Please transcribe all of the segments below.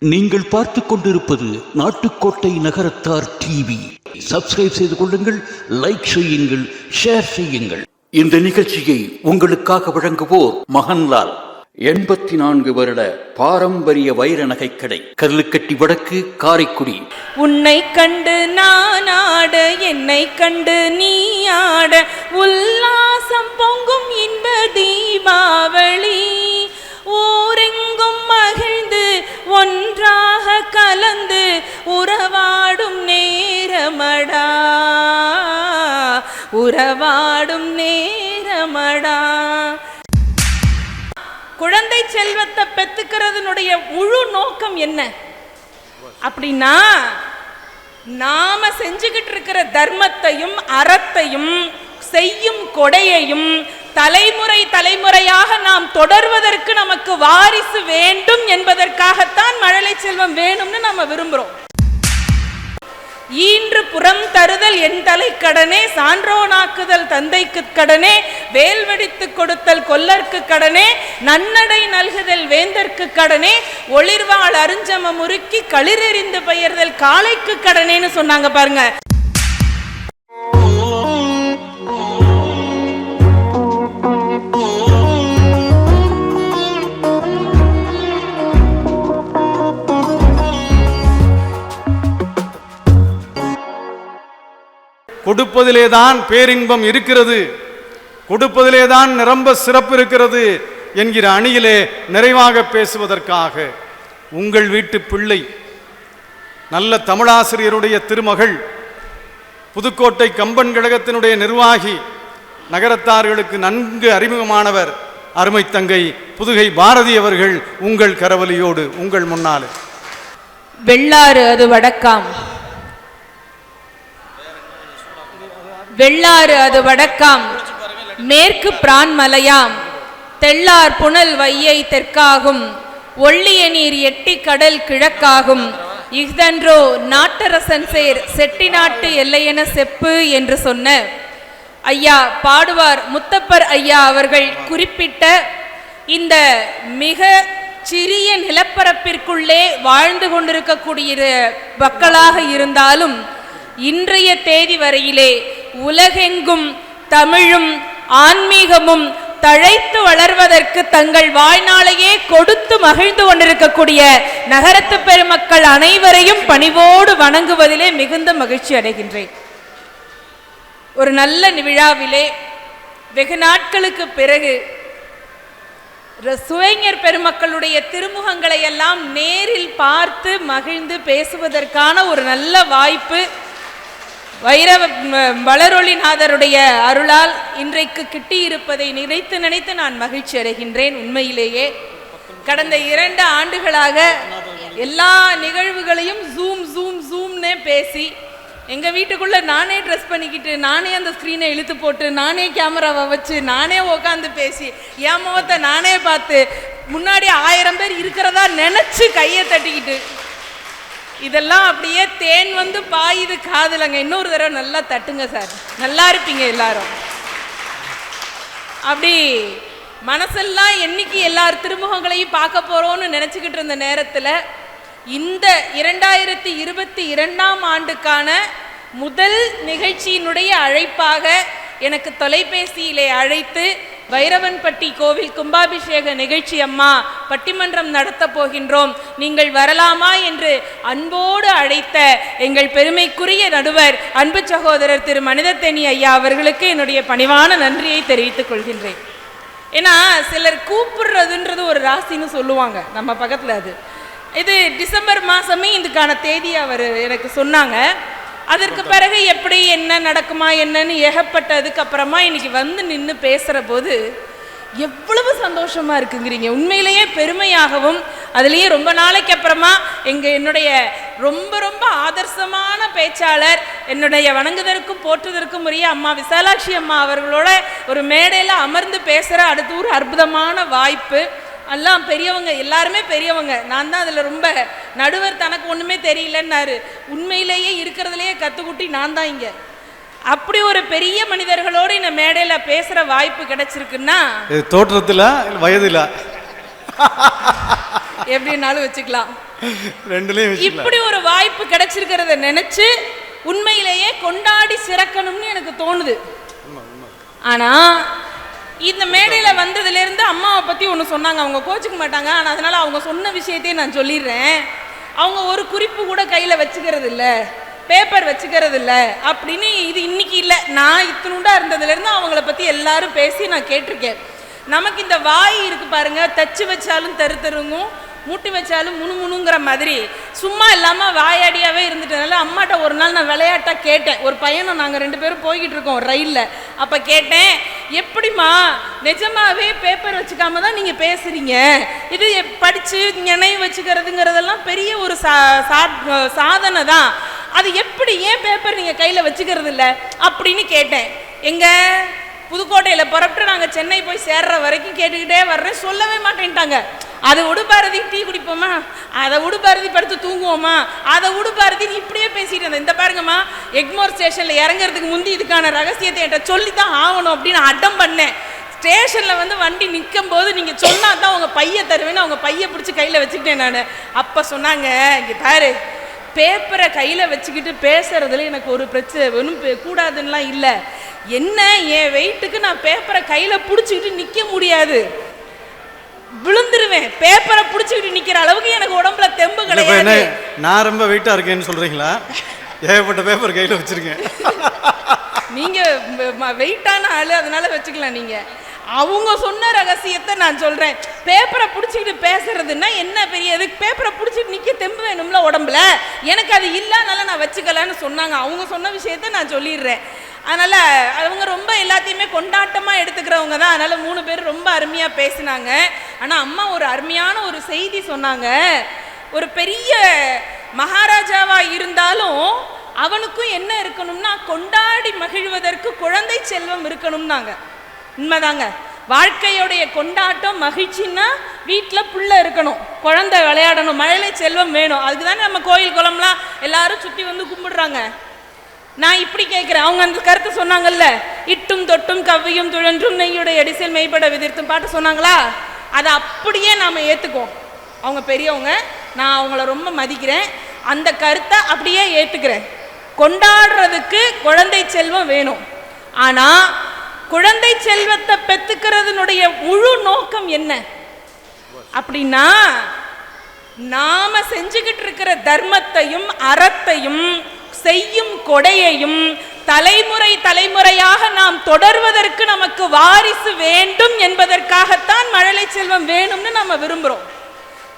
நீங்கள் பார்த்துக் கொண்டிருப்பது நாட்டுக்கோட்டை நகரத்தார் டிவி. சப்ஸ்கிரைப் செய்து கொள்ளுங்கள் லைக் செய்யுங்கள் ஷேர் செய்யுங்கள். இந்த நிகழ்ச்சியை உங்களுக்காக வழங்குவோர் மகன்லால். எண்பத்தி நான்கு வருட பாரம்பரிய வைர நகைக்கடை கல்லுக்கட்டி வடக்கு காரைக்குடி. உன்னை கண்டு நான் ஆட என்னை கண்டு நீ ஆட உல்லாசம் பொங்கும் இன்ப தீபாவளி. ஊரெங்கும் மகிழ்ந்து ஒன்றாக கலந்து உறவாடும் நேரமடா. உறவாடும் நேரமடா. குழந்தை செல்வத்தை பெத்துக்கிறதுனுடைய முழு நோக்கம் என்ன? அப்படின்னா நாம செஞ்சுக்கிட்டு இருக்கிற தர்மத்தையும் அறத்தையும் செய்யும் கொடையையும் தலைமுறை தலைமுறையாக நாம் தொடர்வதற்கு நமக்கு வாரிசு வேண்டும் என்பதற்காகத்தான் மழலை செல்வம் வேணும்னு நம்ம விரும்புறோம். ஈன்று புறம் தருதல் என் தலை கடனே சான்றோனாக்குதல் தந்தைக்கு கடனே வேல் வெடித்து கொடுத்தல் கொல்லர்க்கு கடனே நன்னடை நல்குதல் வேந்தர்க்கு கடனே ஒளிர்வாள் அருஞ்சம முறுக்கி களிரெறிந்து பெயர்தல் காளைக்கு கடனேன்னு சொன்னாங்க பாருங்க. கொடுப்பதிலே தான் பேரின்பம் இருக்கிறது. கொடுப்பதிலே தான் நிரம்ப சிறப்பு இருக்கிறது என்கிற அணியிலே நிறைவாக பேசுவதற்காக. உங்கள் வீட்டு பிள்ளை நல்ல தமிழாசிரியருடைய திருமகள் புதுக்கோட்டை கம்பன் கழகத்தினுடைய நிர்வாகி நகரத்தார்களுக்கு நன்கு அறிமுகமானவர் அருமை தங்கை புதுகை பாரதி அவர்கள் உங்கள் கரவலியோடு உங்கள் முன்னாலே. வெள்ளாறு அது வடக்காம். வெள்ளாறு அது வடக்காம். மேற்கு பிரான்மலையாம் தெள்ளார் புனல் வையை தெற்காகும். ஒள்ளிய நீர் எட்டி கடல் கிழக்காகும். இஃதன்றோ நாட்டரசன் சேர் செட்டி நாட்டு எல்லையென செப்பு என்று சொன்ன. ஐயா பாடுவார் முத்தப்பர் ஐயா அவர்கள் குறிப்பிட்ட இந்த மிக சிறிய நிலப்பரப்பிற்குள்ளே வாழ்ந்து கொண்டிருக்கக்கூடிய மக்களாக இருந்தாலும் இன்றைய தேதி வரையிலே உலகெங்கும் தமிழும் ஆன்மீகமும் தழைத்து வளர்வதற்கு தங்கள் வாழ்நாளையே கொடுத்து மகிழ்ந்து கொண்டிருக்கக்கூடிய நகரத்து பெருமக்கள் அனைவரையும் பணிவோடு வணங்குவதிலே மிகுந்த மகிழ்ச்சி அடைகின்றேன். ஒரு நல்ல விழாவிலே வெகு நாட்களுக்கு பிறகு சுவைஞர் பெருமக்களுடைய திருமுகங்களை எல்லாம் நேரில் பார்த்து மகிழ்ந்து பேசுவதற்கான ஒரு நல்ல வாய்ப்பு வைரவ வளரொளிநாதருடைய அருளால் இன்றைக்கு கிட்டியிருப்பதை நினைத்து நினைத்து நான் மகிழ்ச்சி அடைகின்றேன் உண்மையிலேயே. கடந்த இரண்டு ஆண்டுகளாக எல்லா நிகழ்வுகளையும் ஜூம் ஜூம் ஜூம்னே பேசி எங்கள் வீட்டுக்குள்ளே நானே ட்ரெஸ் பண்ணிக்கிட்டு நானே அந்த ஸ்க்ரீனை இழுத்து போட்டு நானே கேமராவை வச்சு நானே உக்காந்து பேசி என் முகத்தை நானே பார்த்து முன்னாடி ஆயிரம் பேர் இருக்கிறதா நினச்சி கையை தட்டிக்கிட்டு இதெல்லாம் அப்படியே தேன் வந்து பாயுது காதலங்க. இன்னொரு தடவை நல்லா தட்டுங்க சார். நல்லா இருப்பீங்க எல்லாரும். அப்படி மனசெல்லாம் என்னைக்கு எல்லார் திருமுகங்களையும் பார்க்க போறோம்னு நினச்சிக்கிட்டு இருந்த நேரத்தில் இந்த இரண்டாயிரத்தி இருபத்தி இரண்டாம் ஆண்டுக்கான முதல் நிகழ்ச்சியினுடைய அழைப்பாக எனக்கு தொலைபேசியிலே அழைத்து வைரவன்பட்டி கோவில் கும்பாபிஷேக நிகழ்ச்சி அம்மா பட்டிமன்றம் நடத்த போகின்றோம். நீங்கள் வரலாமா என்று அன்போடு அழைத்த எங்கள் பெருமைக்குரிய நடுவர் அன்பு சகோதரர் திரு மனிதத்தேனி ஐயா அவர்களுக்கு என்னுடைய பணிவான நன்றியை தெரிவித்துக் கொள்கின்றேன். ஏன்னா சிலர் கூப்பிடுறதுன்றது ஒரு ராசின்னு சொல்லுவாங்க நம்ம பக்கத்தில் அது. இது டிசம்பர் மாதமே இதுக்கான தேதி அவர் எனக்கு சொன்னாங்க. அதற்கு பிறகு எப்படி என்ன நடக்குமா என்னன்னு ஏகப்பட்டதுக்கு அப்புறமா இன்னைக்கு வந்து நின்று பேசுகிற போது எவ்வளவு சந்தோஷமா இருக்குங்கிறீங்க. உண்மையிலேயே பெருமையாகவும் அதுலேயும் ரொம்ப நாளைக்கு அப்புறமா எங்கள் என்னுடைய ரொம்ப ரொம்ப ஆதர்சமான பேச்சாளர் என்னுடைய வணங்குதற்கும் போற்றுதற்கும் உரிய அம்மா விசாலாட்சி அம்மா அவர்களோட ஒரு மேடையில் அமர்ந்து பேசுகிற அடுத்து ஒரு அற்புதமான வாய்ப்பு. எல்லாம் பெரியவங்க எல்லாருமே பெரியவங்க. நான் தான் அதில் ரொம்ப நடுவர் தனக்கு ஒன்றுமே தெரியலன்னாரு. உண்மையிலேயே இருக்கிறதுலையே கற்றுக்குட்டி நான் தான் இங்கே. அப்படி ஒரு பெரிய மனிதர்களோடு இந்த மேடையில் பேசுகிற வாய்ப்பு கிடைச்சிருக்குன்னா இது தோற்றத்தில் வயதில்? எப்படின்னாலும் வச்சுக்கலாம். ரெண்டுலயும் வச்சுக்கலாம். இப்படி ஒரு வாய்ப்பு கிடைச்சிருக்கிறத நினைச்சு உண்மையிலேயே கொண்டாடி சிறக்கணும்னு எனக்கு தோணுது. ஆனா இந்த மேடையில் வந்ததுலேருந்து அம்மாவை பற்றி ஒன்று சொன்னாங்க. அவங்க கோச்சுக்க மாட்டாங்க. ஆனால் அதனால் அவங்க சொன்ன விஷயத்தையும் நான் சொல்லிடுறேன். அவங்க ஒரு குறிப்பு கூட கையில் வச்சுக்கிறது இல்லை பேப்பர் வச்சுக்கிறது இல்லை அப்படின்னு இது இன்னைக்கு இல்லை. நான் இத்தினுண்டா இருந்ததுலேருந்து அவங்கள பற்றி எல்லாரும் பேசி நான் கேட்டிருக்கேன். நமக்கு இந்த வாய் இருக்குது பாருங்கள் தச்சு வச்சாலும் தரு தருங்கும். மூட்டி வச்சாலும் முணுமுணுங்கிற மாதிரி. சும்மா இல்லாமல் வாயாடியாகவே இருந்துட்டதுனால அம்மாட்ட ஒரு நாள் நான் விளையாட்டாக கேட்டேன். ஒரு பையனும் நாங்கள் ரெண்டு பேரும் போய்கிட்டு இருக்கோம் ரயிலில். அப்போ கேட்டேன் எப்படிம்மா நிஜமாகவே பேப்பர் வச்சுக்காம தான் நீங்கள் பேசுகிறீங்க இது படித்து நினைவு வச்சுக்கிறதுங்கிறதெல்லாம் பெரிய ஒரு சா சா- சாதனை தான். அது எப்படி ஏன் பேப்பர் நீங்கள் கையில் வச்சுக்கிறது இல்லை? அப்படின்னு கேட்டேன். எங்கள் புதுக்கோட்டையில் புறப்பட்டு நாங்கள் சென்னை போய் சேர்ற வரைக்கும் கேட்டுக்கிட்டே வர்றேன். சொல்லவே மாட்டேன்ட்டாங்க. அதை உடுபாரதி டீ குடிப்போமா? அதை உடுபாரதி படுத்து தூங்குவோமா? அதை உடுபாரதி இப்படியே பேசிட்டு இருந்தேன். இந்த பாருங்கம்மா எக்மோர் ஸ்டேஷனில் இறங்குறதுக்கு முந்தி இதுக்கான ரகசியத்தை என்கிட்ட சொல்லி தான் ஆகணும் அப்படின்னு அடம் பண்ணேன். ஸ்டேஷனில் வந்து வண்டி நிற்கும் போது நீங்கள் சொன்னா தான் உங்கள் பைய தருவேன்னு அவங்க பைய பிடிச்சி கையில் வச்சுக்கிட்டேன் நான். அப்போ சொன்னாங்க இங்கே பாரு பேப்பரை கையில் வச்சுக்கிட்டு பேசுறதுல எனக்கு ஒரு பிரச்சனை ஒன்றும் கூடாதுன்னெலாம் இல்லை. என்ன என் வெயிட்டுக்கு நான் பேப்பரை கையில் பிடிச்சிக்கிட்டு நிற்க முடியாது. விழுந்துருவேன். பேப்பரை பிடிச்சிக்கிட்டு நிற்கிற அளவுக்கு எனக்கு உடம்புல தெம்பு கிடையாது. நான் ரொம்ப வெயிட்டா இருக்கேன்னு சொல்றீங்களா? ஏகப்பட்ட பேப்பர் கையில வச்சிருக்கேன். நீங்க வெயிட்டான ஆளு அதனால வச்சுக்கலாம் நீங்க. அவங்க சொன்ன ரகசியத்தை நான் சொல்றேன். பேப்பரை பிடிச்சிக்கிட்டு பேசுறதுன்னா என்ன பெரிய இது? பேப்பரை பிடிச்சிட்டு நிக்க தெம்பு வேணும்ல உடம்புல? எனக்கு அது இல்லைனால நான் வச்சுக்கலான்னு சொன்னாங்க. அவங்க சொன்ன விஷயத்த நான் சொல்லிடுறேன். அதனால அவங்க ரொம்ப எல்லாத்தையுமே கொண்டாட்டமா எடுத்துக்கிறவங்க தான். அதனால மூணு பேர் ரொம்ப அருமையா பேசினாங்க. ஆனால் அம்மா ஒரு அருமையான ஒரு செய்தி சொன்னாங்க. ஒரு பெரிய மகாராஜாவா இருந்தாலும் அவனுக்கும் என்ன இருக்கணும்னா கொண்டாடி மகிழ்வதற்கு குழந்தை செல்வம் இருக்கணும்னாங்க. உண்மைதாங்க. வாழ்க்கையுடைய கொண்டாட்டம் மகிழ்ச்சின்னா வீட்டில் புள்ள இருக்கணும். குழந்தை விளையாடணும். மழலை செல்வம் வேணும். அதுக்கு தானே நம்ம கோயில் குளம்லாம் எல்லாரும் சுற்றி வந்து கும்பிடுறாங்க. நான் இப்படி கேட்குறேன் அவங்க அந்த கருத்தை சொன்னாங்கல்ல இட்டும் தொட்டும் கவ்வியும் துழன்றும் நெய்யுடைய அடிசல் மெய்ப்பட விதிர்த்தும் பாட்டு சொன்னாங்களா? அதை அப்படியே நாம் ஏற்றுக்குவோம் அவங்க பெரியவங்க நான் அவங்கள ரொம்ப மதிக்கிறேன். அந்த கருத்தை அப்படியே ஏற்றுக்கிறேன் கொண்டாடுறதுக்கு குழந்தை செல்வம் வேணும். ஆனால் குழந்தை செல்வத்தை பெத்துக்கிறதுனுடைய முழு நோக்கம் என்ன? அப்படின்னா நாம செஞ்சுக்கிட்டு இருக்கிற தர்மத்தையும் அறத்தையும் செய்யும் கொடையையும் தலைமுறை தலைமுறையாக நாம் தொடர்வதற்கு நமக்கு வாரிசு வேண்டும் என்பதற்காகத்தான் மழலை செல்வம் வேணும்னு நம்ம விரும்புகிறோம்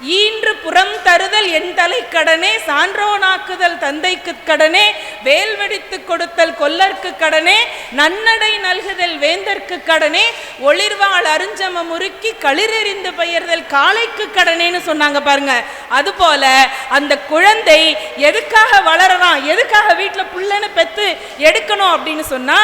ஈன்று புறம் தருதல் என் தலை கடனே சான்றோனாக்குதல் தந்தைக்கு கடனே வேல் வெடித்து கொடுத்தல் கொல்லர்க்கு கடனே நன்னடை நல்குதல் வேந்தற்கு கடனே ஒளிர்வாள் அருஞ்சம முறுக்கி களிரெறிந்து பெயர்தல் காளைக்கு கடனேன்னு சொன்னாங்க பாருங்க. அதுபோல அந்த குழந்தை எதுக்காக வளரலாம் எதுக்காக வீட்டில் புள்ளன்னு பெத்து எடுக்கணும் அப்படின்னு சொன்னா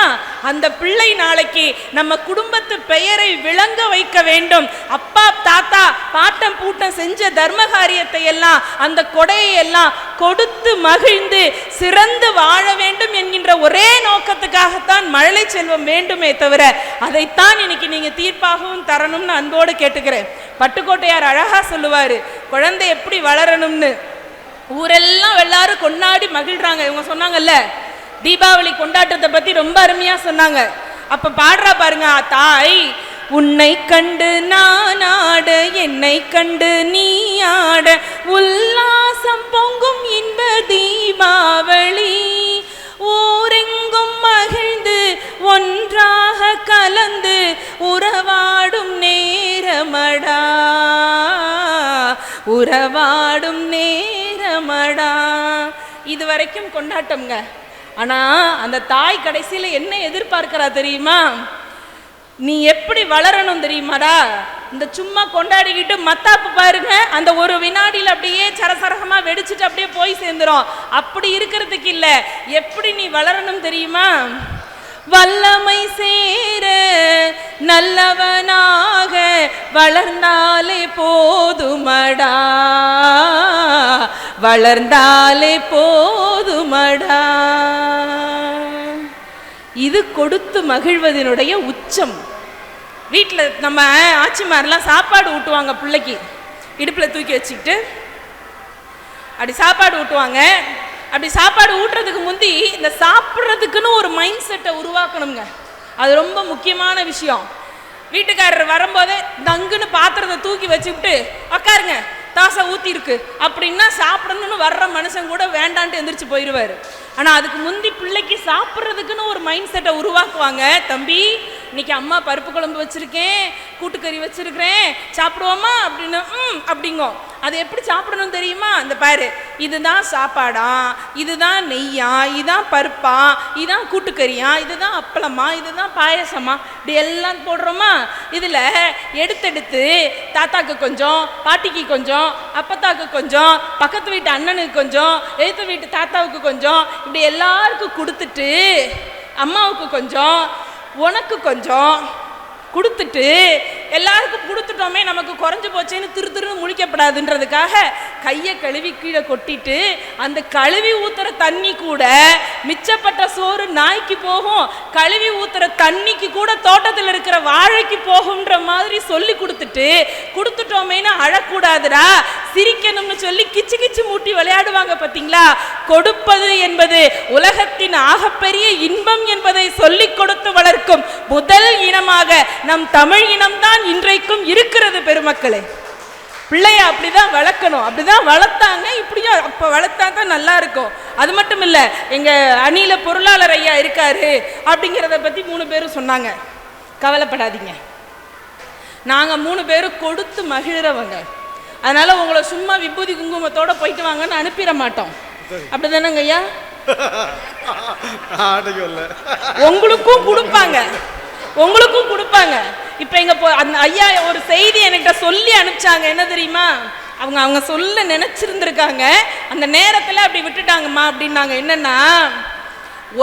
அந்த பிள்ளை நாளைக்கு நம்ம குடும்பத்து பெயரை விளங்க வைக்க வேண்டும். அப்பா தாத்தா பாட்டம் பூட்டம் செஞ்ச தர்ம காரியத்தை எல்லாம் அந்த கொடையை எல்லாம் கொடுத்து மகிழ்ந்து சிறந்து வாழ வேண்டும் என்கின்ற ஒரே நோக்கத்துக்காகத்தான் மழலை செல்வம் வேண்டுமே தவிர அதைத்தான் இன்னைக்கு நீங்க தீர்ப்பாகவும் தரணும்னு அன்போடு கேட்டுக்கிறேன். பட்டுக்கோட்டையார் அழகா சொல்லுவாரு குழந்தை எப்படி வளரணும்னு? ஊரெல்லாம் எல்லாரும் கொண்டாடி மகிழ்றாங்க. இவங்க சொன்னாங்கல்ல தீபாவளி கொண்டாட்டத்தை பத்தி ரொம்ப அருமையா சொன்னாங்க. அப்ப பாடுறா பாருங்க தாய் உன்னை கண்டு நான் ஆட என்னை கண்டு நீ ஆட உல்லாசம் பொங்கும் இன்ப தீபாவளி. ஊரெங்கும் மகிழ்ந்து ஒன்றாக கலந்து உறவாடும் நேரமடா உறவாடும் நேரமடா. இது வரைக்கும் கொண்டாட்டம்ங்க. ஆனா அந்த தாய் கடைசியில என்ன எதிர்பார்க்கிறா தெரியுமா? நீ எப்படி வளரணும் தெரியுமாடா? இந்த சும்மா கொண்டாடிக்கிட்டு மத்தாப்பு பாருங்க அந்த ஒரு வினாடியில் அப்படியே சரசரகமாக வெடிச்சிட்டு அப்படியே போய் சேர்ந்துரும். அப்படி இருக்கிறதுக்கு இல்லை. எப்படி நீ வளரணும் தெரியுமா? வல்லமை சேர நல்லவனாக வளர்ந்தாலே போதுமடா. வளர்ந்தாலே போதுமடா. இது கொடுத்து மகிழ்வதனுடைய உச்சம். வீட்டில் நம்ம ஆச்சிமாரெலாம் சாப்பாடு ஊட்டுவாங்க பிள்ளைக்கு. இடுப்பில் தூக்கி வச்சுக்கிட்டு. அப்படி சாப்பாடு ஊட்டுவாங்க. அப்படி சாப்பாடு ஊட்டுறதுக்கு முந்தி இந்த சாப்பிட்றதுக்குன்னு ஒரு மைண்ட் செட்டை உருவாக்கணுங்க. அது ரொம்ப முக்கியமான விஷயம். வீட்டுக்காரர் வரும்போதே தங்குன்னு பாத்திரத்தை தூக்கி வச்சுக்கிட்டு உக்காருங்க தாசை ஊற்றிருக்கு அப்படின்னா சாப்பிடணும்னு வர்ற மனுஷன் கூட வேண்டான்ட்டு எந்திரிச்சு போயிடுவாரு ஆனால் அதுக்கு முந்தி பிள்ளைக்கு சாப்பிட்றதுக்குன்னு ஒரு மைண்ட் செட்டை உருவாக்குவாங்க. தம்பி இன்னைக்கு அம்மா பருப்பு குழம்பு வச்சிருக்கேன் கூட்டுக்கறி வச்சிருக்கிறேன் சாப்பிடுவோமா? அப்படின்னு ம் அப்படிங்கோ. அது எப்படி சாப்பிடணும் தெரியுமா? அந்த பாரு இதுதான் சாப்பாடா இதுதான் நெய்யா இதுதான் பருப்பா இதுதான் கூட்டுக்கறியா இதுதான் அப்பளமா இதுதான் பாயசமா இப்படி எல்லாம் போடுறோமா? இதில் எடுத்தெடுத்து தாத்தாக்கு கொஞ்சம் பாட்டிக்கு கொஞ்சம் அப்பத்தாக்கு கொஞ்சம் பக்கத்து வீட்டு அண்ணனுக்கு கொஞ்சம் எழுத்து வீட்டு தாத்தாவுக்கு கொஞ்சம் இப்படி எல்லாருக்கும் கொடுத்துட்டு அம்மாவுக்கு கொஞ்சம் உனக்கு கொஞ்சம் கொடுத்துட்டு எல்லாருக்கும் கொடுத்துட்டோமே நமக்கு குறைஞ்சு போச்சேன்னு திரு திருன்னு முழிக்கப்படாதுன்றதுக்காக கையை கழுவி கீழே கொட்டிட்டு அந்த கழுவி ஊத்துற தண்ணி கூட மிச்சப்பட்ட சோறு நாய்க்கு போகும் கழுவி ஊத்துற தண்ணிக்கு கூட தோட்டத்தில் இருக்கிற வாழைக்கு போகும்ன்ற மாதிரி சொல்லி கொடுத்துட்டு கொடுத்துட்டோமேன்னு அழக்கூடாதுடா. சிரிக்கணும்னு சொல்லி கிச்சு கிச்சு மூட்டி விளையாடுவாங்க பார்த்தீங்களா கொடுப்பது என்பது உலகத்தின் ஆகப்பெரிய இன்பம் என்பதை சொல்லிக் கொடுத்து வளர்க்கும் முதல் இனமாக நம் தமிழ் இனம்தான் இன்றைக்கும் இருக்கிறது பெருமக்களே. பிள்ளைய அப்படிதான் வளர்க்கணும். அப்படிதான் வளர்த்தாங்க இப்படியும் அப்போ வளர்த்தா தான் நல்லா இருக்கும். அது மட்டும் இல்லை எங்கள் அணியில் பொருளாளர் ஐயா இருக்காரு அப்படிங்கிறத பத்தி மூணு பேரும் சொன்னாங்க. கவலைப்படாதீங்க. நாங்கள் மூணு பேரும் கொடுத்து மகிழறவங்க. அதனால உங்களை சும்மா விபூதி குங்குமத்தோட போயிட்டு வாங்கன்னு அனுப்பிட மாட்டோம். அப்படிதானங்க ஐயா ஆட்டைக்கு வரல உங்களுக்கும் கொடுப்பாங்க. உங்களுக்கும் கொடுப்பாங்க. இப்போ எங்க போ அந்த ஐயா ஒரு செய்தி என்கிட்ட சொல்லி அனுப்பிச்சாங்க. என்ன தெரியுமா? அவங்க அவங்க சொல்ல நினைச்சிருந்திருக்காங்க. அந்த நேரத்துல அப்படி விட்டுட்டாங்கம்மா அப்படின்னாங்க. என்னன்னா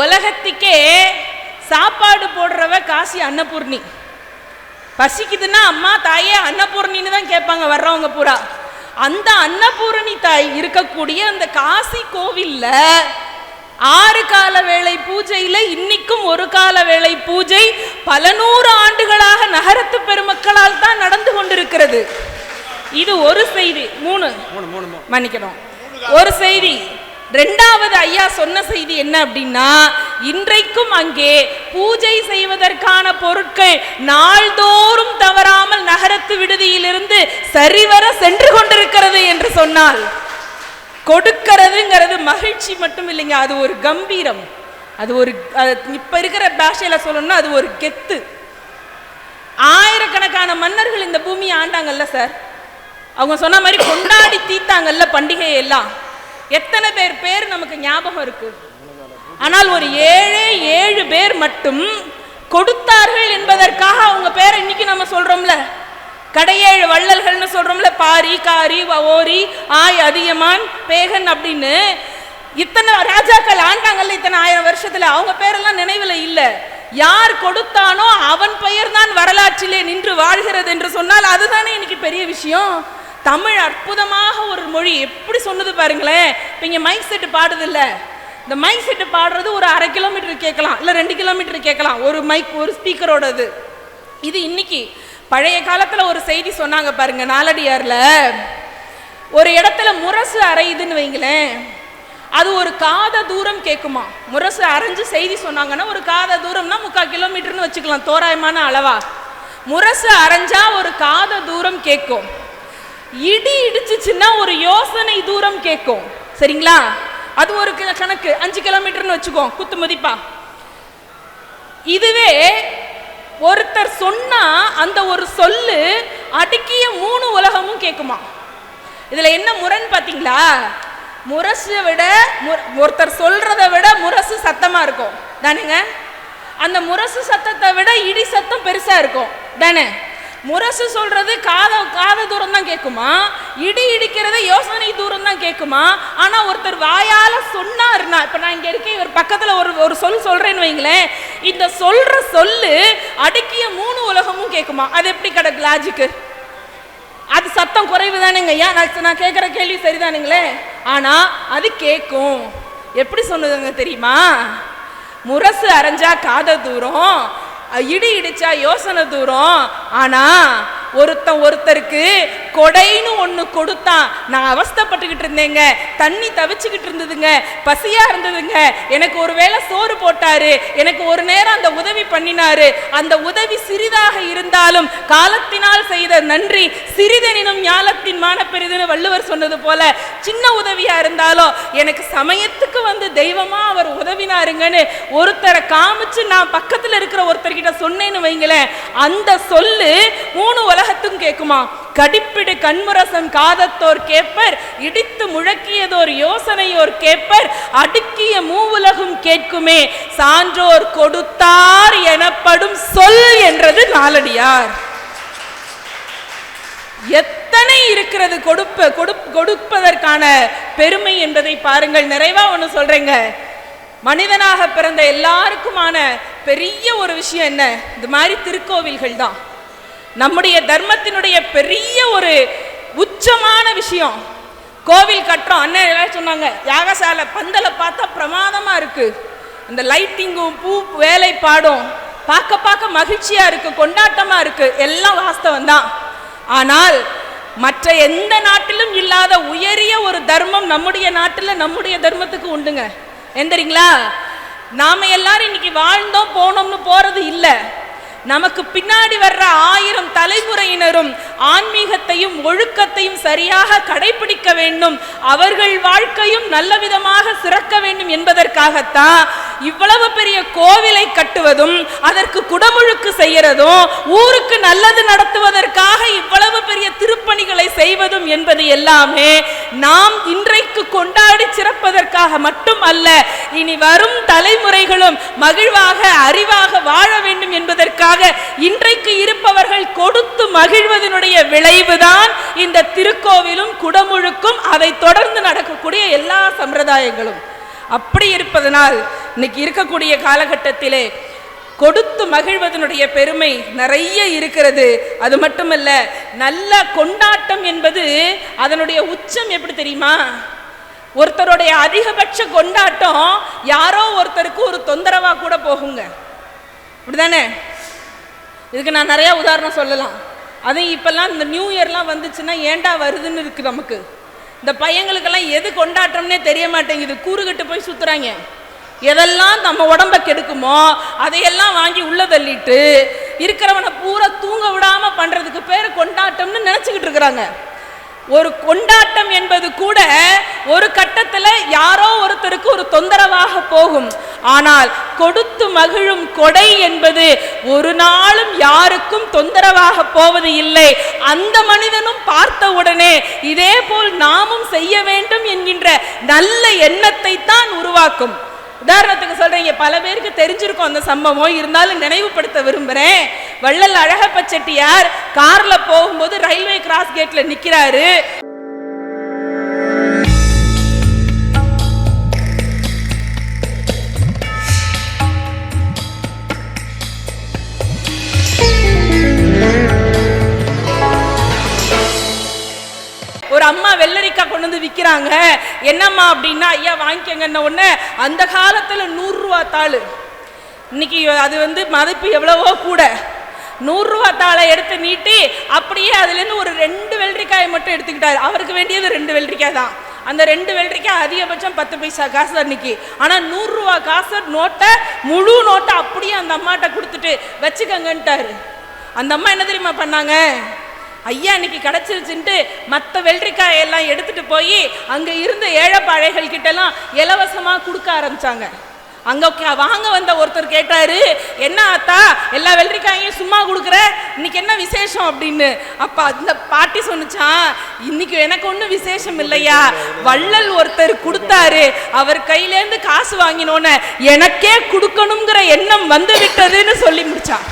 உலகத்துக்கே சாப்பாடு போடுறவ காசி அன்னபூர்ணி. பசிக்குதுன்னா அம்மா தாயே அன்னபூர்ணின்னு தான் கேட்பாங்க வர்றவங்க பூரா. அந்த அன்னபூரணி தாய் இருக்கக்கூடிய அந்த காசி கோவில்ல ஆறு கால வேளை பூஜையில இன்னைக்கும் ஒரு கால வேளை பூஜை பல நூறு ஆண்டுகளாக நகரத்து பெருமக்களால் தான் நடந்து கொண்டிருக்கிறது. இது ஒரு செய்தி. மூணு. மூணு மூணு மூணு. மன்னிக்கணும். ஒரு செய்தி. ரெண்டாவது ஐயா சொன்ன செய்தி என்ன அப்படின்னா இன்றைக்கும் அங்கே பூஜை செய்வதற்கான பொருட்கள் நாள்தோறும் தவறாமல் நகரத்து விடுதியிலிருந்து சரிவர சென்று கொண்டிருக்கிறது என்று சொன்னால் கொடுக்கிறதுங்கிறது மகிழ்ச்சி மட்டும் இல்லைங்க அது ஒரு கம்பீரம். அது ஒரு இப்போ இப்ப இருக்கிற பாஷையில சொல்லணும்னா அது ஒரு கெத்து. ஆயிரக்கணக்கான மன்னர்கள் இந்த பூமியை ஆண்டாங்கல்ல சார்? அவங்க சொன்ன மாதிரி கொண்டாடி தீத்தாங்கல்ல பண்டிகை எல்லாம் எத்தனை பேர் பேர் நமக்கு ஞாபகம் இருக்கு? ஆனால் ஒரு ஏழே ஏழு பேர் மட்டும் கொடுத்தார்கள் என்பதற்காக அவங்க பேரை இன்னைக்கு நம்ம சொல்றோம்ல. கடையேழு வள்ளல்கள்னு சொல்றோம்ல. பாரி காரி ஓரி ஆய் அதியமான் பேகன் அப்படின்னு இத்தனை ராஜாக்கள் ஆண்டாங்கல்ல இத்தனை ஆயிரம் வருஷத்துல. அவங்க பேரெல்லாம் நினைவில் இல்லை. யார் கொடுத்தானோ அவன் பெயர் தான் வரலாற்றிலே நின்று வாழ்கிறது என்று சொன்னால் அதுதானே இன்னைக்கு பெரிய விஷயம். தமிழ் அற்புதமாக ஒரு மொழி. எப்படி சொன்னது பாருங்களேன். இப்போ இங்கே மைக் செட்டு பாடுது இல்லை. இந்த மைக் செட்டு பாடுறது ஒரு அரை கிலோமீட்டர் கேட்கலாம். இல்லை ரெண்டு கிலோமீட்டர் கேட்கலாம். ஒரு மைக் ஒரு ஸ்பீக்கரோடது இது இன்னைக்கு பழைய காலத்தில் ஒரு செய்தி சொன்னாங்க பாருங்க நாலடியாரில் ஒரு இடத்துல முரசு அரையுதுன்னு வைங்களேன். அது ஒரு காத தூரம் கேட்குமா? முரசு அரைஞ்சு செய்தி சொன்னாங்கன்னா ஒரு காத தூரம்னா முக்கால் கிலோமீட்டர்னு வச்சுக்கலாம். தோராயமான அளவா. முரசு அரைஞ்சா ஒரு காத தூரம் கேட்கும். இடி இடிச்சுச்சுன்னா ஒரு யோசனை தூரம் கேட்கும். சரிங்களா? அது ஒரு கணக்கு. அஞ்சு கிலோமீட்டர்னு வச்சுக்கோ. குத்து மதிப்பா. இதுவே ஒருத்தர் சொன்னா அந்த ஒரு சொல்லு அடுக்கிய மூணு உலகமும் கேட்குமா இதுல என்ன முரண் பாத்தீங்களா? முரசை விட ஒருத்தர் சொல்றதை விட முரசு சத்தமா இருக்கும். தானுங்க? அந்த முரசு சத்தத்தை விட இடி சத்தம் பெருசா இருக்கும். தானே? முரசு சொல்றது காத காத தூரம் தான் கேட்குமா இடி இடிக்கிறது யோசனை தூரம் தான் கேட்குமா ஆனா ஒருத்தர் வாயால சொன்னாருன்னா இப்ப நான் இங்க இருக்கேன் இவர் பக்கத்துல ஒரு ஒரு சொல் சொல்றேன்னு வைங்களேன். இந்த சொல்ற சொல்லு அடுக்கிய மூணு உலகமும் கேட்குமா அது எப்படி கிடக்கு லாஜிக்கு அது சத்தம் குறைவு தானேங்க ஐயா. நான் நான் கேட்குற கேள்வி சரிதானுங்களே. ஆனால் அது கேட்கும் எப்படி சொன்னதுங்க தெரியுமா? முரசு அரைஞ்சா காத தூரம் இடி இடிச்சா யோசனை தூரம். ஆனா ஒருத்தன் ஒருத்தருக்கு கொடைன்னு ஒன்று கொடுத்தான். நான் அவஸ்தைப்பட்டுக்கிட்டு இருந்தேங்க. தண்ணி தவிச்சுக்கிட்டு இருந்ததுங்க. பசியாக இருந்ததுங்க. எனக்கு ஒரு வேளை சோறு போட்டாரு. எனக்கு ஒரு நேரம் அந்த உதவி பண்ணினாரு. அந்த உதவி சிறிதாக இருந்தாலும் காலத்தினால் செய்த நன்றி சிறிதெனினும் ஞாலத்தின் மானப்பெரிதுன்னு வள்ளுவர் சொன்னது போல சின்ன உதவியாக இருந்தாலும் எனக்கு சமயத்துக்கு வந்து தெய்வமாக அவர் உதவினாருங்கன்னு ஒருத்தரை காமிச்சு நான் பக்கத்தில் இருக்கிற ஒருத்தர்கிட்ட சொன்னேன்னு வைங்களேன். அந்த சொல்லு மூணு உலகத்தும் கேட்குமா? கடிப்பிடு கண்முரசம் காதத்தோர் கேட்பர் இடித்து முழக்கியதோர் யோசனையோர் கேட்பர் அடுக்கிய மூவுலகும் கேட்குமே. சான்றோர் கொடுத்தார் எனப்படும் சொல் என்றது நாலடியார். எத்தனை இருக்கிறது கொடுப்ப கொடுப்பதற்கான பெருமை என்பதை பாருங்கள். நிறைவா ஒன்று சொல்றேங்க. மனிதனாக பிறந்த எல்லாருக்குமான பெரிய ஒரு விஷயம் என்ன? இது மாதிரி திருக்கோவில்கள் தான். நம்முடைய தர்மத்தினுடைய பெரிய ஒரு உச்சமான விஷயம். கோவில் கட்டுறோம். அண்ணன் எல்லாம் சொன்னாங்க யாகசாலை பந்தலை பார்த்தா பிரமாதமாக இருக்குது இந்த லைட்டிங்கும் பூ வேலைப்பாடும் பார்க்க பார்க்க மகிழ்ச்சியாக இருக்குது கொண்டாட்டமாக இருக்குது எல்லாம் வாஸ்தவம் தான். ஆனால் மற்ற எந்த நாட்டிலும் இல்லாத உயரிய ஒரு தர்மம் நம்முடைய நாட்டில் நம்முடைய தர்மத்துக்கு உண்டுங்க. எந்திரிங்களா நாம எல்லாரும் இன்னைக்கு வாழ்ந்தோம் போனோம்னு போறது இல்லை. நமக்கு பின்னாடி வர்ற ஆயிரம் தலைமுறையினரும் ஆன்மீகத்தையும் ஒழுக்கத்தையும் சரியாக கடைபிடிக்க வேண்டும். அவர்கள் வாழ்க்கையும் நல்ல விதமாக சிறக்க வேண்டும் என்பதற்காகத்தான் இவ்வளவு பெரிய கோவிலை கட்டுவதும் அதற்கு குடமுழுக்கு செய்யறதும் ஊருக்கு நல்லது நடத்துவதற்காக இவ்வளவு பெரிய திருப்பணிகளை செய்வதும் என்பது எல்லாமே நாம் இன்றைக்கு கொண்டாடி சிறப்பதற்காக மட்டும் அல்ல இனி வரும் தலைமுறைகளும் மகிழ்வாக அறிவாக வாழ வேண்டும் என்பதற்காக இன்றைக்கு இருப்பவர்கள் கொடுத்து மகிழ்வதனுடைய விளைவுதான் இந்த திருக்கோவிலும் குடமுழுக்கும் அதை தொடர்ந்து நடக்கக்கூடிய எல்லா சம்பிரதாயங்களும். அப்படி இருப்பதனால் இன்னைக்கு இருக்கக்கூடிய காலகட்டத்திலே கொடுத்து மகிழ்வதனுடைய பெருமை நிறைய இருக்கிறது. அது மட்டுமல்ல நல்ல கொண்டாட்டம் என்பது அதனுடைய உச்சம் எப்படி தெரியுமா? ஒருத்தருடைய அதிகபட்ச கொண்டாட்டம் யாரோ ஒருத்தருக்கு ஒரு தொந்தரவா கூட போகுங்க. அப்படிதானே? இதுக்கு நான் நிறைய உதாரணம் சொல்லலாம். அதுவும் இப்பெல்லாம் இந்த நியூ இயர்லாம் வந்துச்சுன்னா ஏன்டா வருதுன்னு இருக்கு நமக்கு? இந்த பையங்களுக்கெல்லாம் எது கொண்டாட்டம்னே தெரிய மாட்டேங்குது. கூறுகிட்டு போய் சுற்றுறாங்க எதெல்லாம் நம்ம உடம்ப கெடுக்குமோ அதையெல்லாம் வாங்கி உள்ள தள்ளிட்டு இருக்கிறவனை பூரா தூங்க விடாமல் பண்ணுறதுக்கு பேர் கொண்டாட்டம்னு நினச்சிக்கிட்டு இருக்கிறாங்க. ஒரு கொண்டாட்டம் என்பது கூட ஒரு கட்டத்தில் யாரோ ஒருத்தருக்கு ஒரு தொந்தரவாக போகும். ஆனால் கொடுத்து மகிழும் கொடை என்பது ஒரு நாளும் யாருக்கும் தொந்தரவாக போவது இல்லை. அந்த மனிதனும் பார்த்த உடனே இதே போல் நாமும் செய்ய வேண்டும் என்கின்ற நல்ல எண்ணத்தை தான் உருவாக்கும். உதாரணத்துக்கு சொல்றீங்க பல பேருக்கு தெரிஞ்சிருக்கும் அந்த சம்பவம். இருந்தாலும் நினைவுபடுத்த விரும்புகிறேன் வள்ளல் அழகப்ப செட்டியார் கார்ல போகும்போது ரயில்வே கிராஸ் கேட்ல நிக்கிறாரு. ஒரு அம்மா வெள்ளரிக்காய் கொண்டு வந்து விற்கிறாங்க என்னம்மா அப்படின்னா ஐயா வாங்கிக்கங்கன்ன உடனே அந்த காலத்தில் நூறுரூவா தாள். இன்னைக்கு அது வந்து மதிப்பு எவ்வளவோ கூட. நூறுரூவா தாளை எடுத்து நீட்டி அப்படியே அதுலேருந்து ஒரு ரெண்டு வெள்ளரிக்காயை மட்டும் எடுத்துக்கிட்டார். அவருக்கு வேண்டியது ரெண்டு வெள்ளரிக்காய் தான். அந்த ரெண்டு வெள்ளரிக்காய் அதிகபட்சம் பத்து பைசா காசு அன்னைக்கு. ஆனால் நூறுரூவா காசு நோட்டை முழு நோட்டை அப்படியே அந்த அம்மாட்ட கொடுத்துட்டு வச்சுக்கங்கன்ட்டாரு. அந்த அம்மா என்ன தெரியுமா பண்ணாங்க? ஐயா இன்னைக்கு கிடச்சிருச்சுன்ட்டு மற்ற வெள்ளரிக்காய் எல்லாம் எடுத்துகிட்டு போய் அங்கே இருந்த ஏழைப்பாழைகள் கிட்டலாம் இலவசமாக கொடுக்க ஆரம்பித்தாங்க அங்கே வாங்க வந்த ஒருத்தர் கேட்டாரு என்ன ஆத்தா எல்லா வெள்ளரிக்காயையும் சும்மா கொடுக்குற? இன்னைக்கு என்ன விசேஷம்? அப்படின்னு. அப்ப அந்த பாட்டி சொன்னுச்சான் இன்னைக்கு எனக்கு ஒன்றும் விசேஷம் இல்லையா? வள்ளல் ஒருத்தர் கொடுத்தாரு. அவர் கையிலேருந்து காசு வாங்கினோன்னு எனக்கே கொடுக்கணுங்கிற எண்ணம் வந்து விட்டதுன்னு சொல்லி முடிச்சான்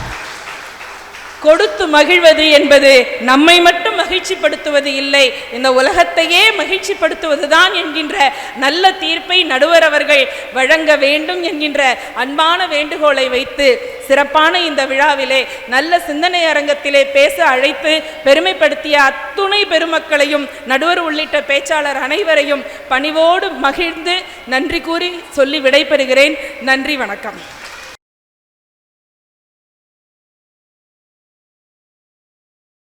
கொடுத்து மகிழ்வது என்பது நம்மை மட்டும் மகிழ்ச்சிப்படுத்துவது இல்லை. இந்த உலகத்தையே மகிழ்ச்சிப்படுத்துவதுதான் என்கின்ற நல்ல தீர்ப்பை நடுவர் அவர்கள் வழங்க வேண்டும் என்கின்ற அன்பான வேண்டுகோளை வைத்து சிறப்பான இந்த விழாவிலே நல்ல சிந்தனை அரங்கத்திலே பேச அழைத்து பெருமைப்படுத்திய அத்துணை பெருமக்களையும் நடுவர் உள்ளிட்ட பேச்சாளர் அனைவரையும் பணிவோடு மகிழ்ந்து நன்றி கூறி சொல்லி விடைபெறுகிறேன். நன்றி வணக்கம்.